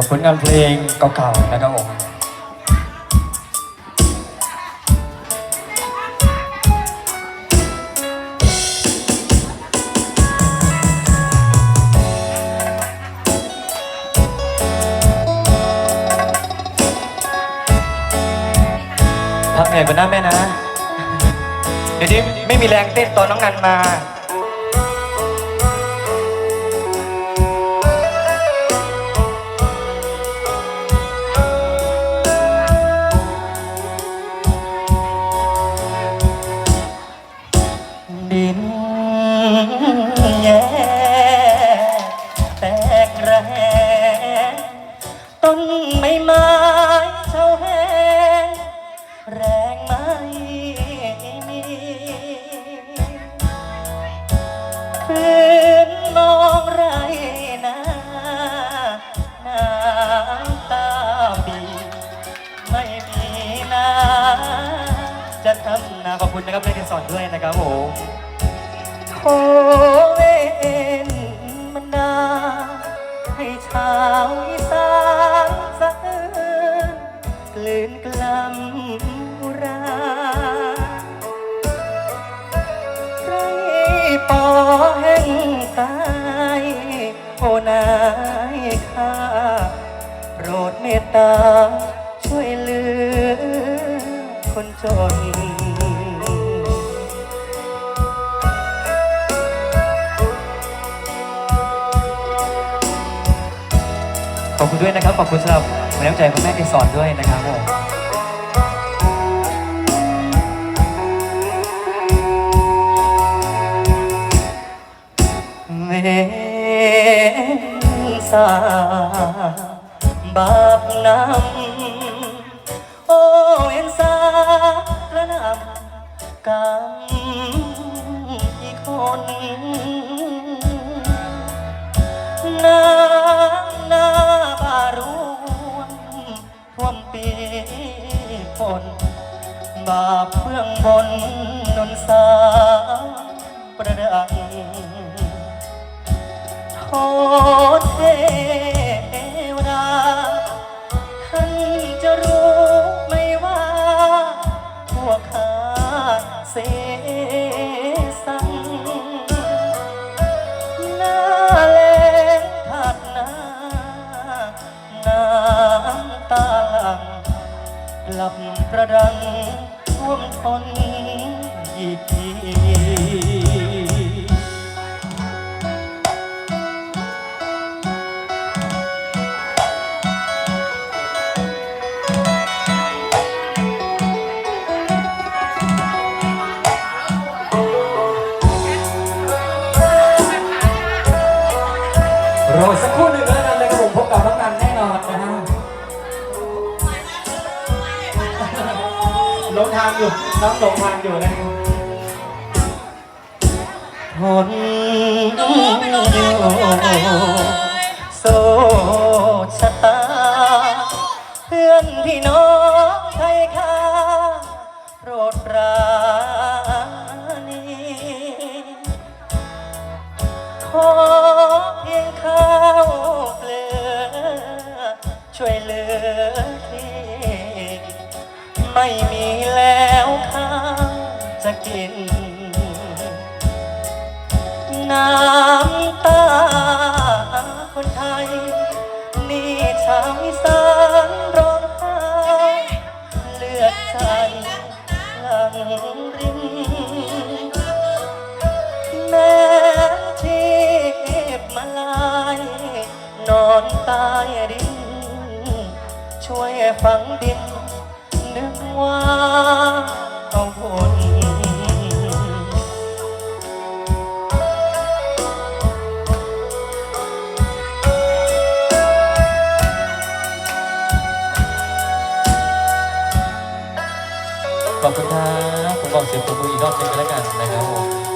กับผลงานเพลงเก่าๆนะครับผมพักเหนื่อยบนหน้าแม่นะ เดี๋ยวนี้ไม่มีแรงเต้นตอนน้องนันมา นาขอบคุณนะครับเล่นสอนด้วยนะครับผมโคเวนมันดาให้ชาวอีสานสะอื้นกลืนกลำราใครปอแห่งตายโอนายข้าโปรดเมตตาช่วยเหลือคนจน ขอบคุณด้วยนะครับ ขอบคุณสำหรับแรงใจของแม่เกสอนด้วยนะครับผมเวสาบาปน้ำโอ้เอ็นสาระนำกรรมอีกคนน้ ฝน บาปเบื้องบนนนสาประดังโทษเทวดาท่านจะรู้ไหมว่าพวกข้าเส ลับประดังท่วมทนอีกทีรอสัก ลงทางอยู่ น้องหลงทางอยู่นะทนอยู่โซชะตา เพื่อนพี่น้องไทยค่าโปรดปราณีขอเพียงข้าวเปลือช่วยเหลือที่ ไม่มีแล้วข้าจะกิน น้ำตาคนไทย นี่ชาวอีสานร้องไห้เลือดใจหลังรินแม้ชีพมาลาย นอนตายดินช่วยฝังดิน ว่าเองพ้นขอบคุณครับผมบอกเสียงปรบมืออีกรอบหนึงก็แล้วกันนะครับผม